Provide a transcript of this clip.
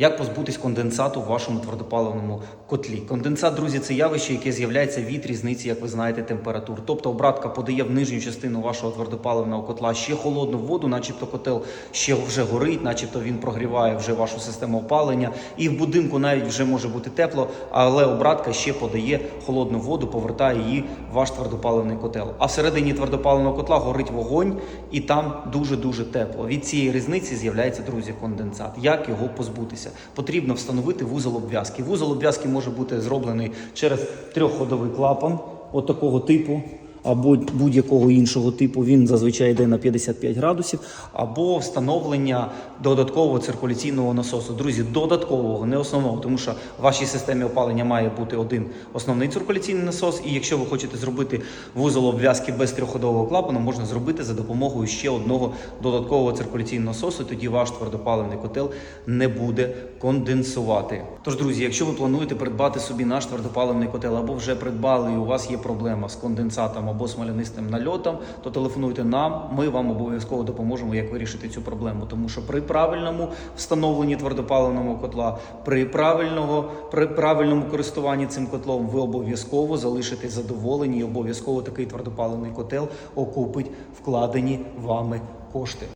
Як позбутись конденсату в вашому твердопаливному котлі? Конденсат, друзі, це явище, яке з'являється від різниці, як ви знаєте, температур. Тобто обратка подає в нижню частину вашого твердопаливного котла ще холодну воду, начебто котел ще вже горить, начебто він прогріває вже вашу систему опалення. І в будинку навіть вже може бути тепло, але обратка ще подає холодну воду, повертає її в ваш твердопаливний котел. А всередині твердопаливного котла горить вогонь, і там дуже дуже тепло. Від цієї різниці з'являється, друзі, конденсат. Як його позбутися? Потрібно встановити вузол обв'язки. Вузол обв'язки може бути зроблений через трьохходовий клапан, от такого типу. Або будь-якого іншого типу, він зазвичай йде на 55 градусів, або встановлення додаткового циркуляційного насосу. Друзі, додаткового, не основного, тому що в вашій системі опалення має бути один основний циркуляційний насос. І якщо ви хочете зробити вузол обв'язки без трьохходового клапану, можна зробити за допомогою ще одного додаткового циркуляційного насосу. Тоді ваш твердопаливний котел не буде конденсувати. Тож, друзі, якщо ви плануєте придбати собі наш твердопаливний котел, або вже придбали, і у вас є проблема з конденсатом або смолянистим нальотом, то телефонуйте нам. Ми вам обов'язково допоможемо, як вирішити цю проблему. Тому що при правильному встановленні твердопаленого котла, при правильного при правильному користуванні цим котлом, ви обов'язково залишитесь задоволені, і обов'язково такий твердопалений котел окупить вкладені вами кошти.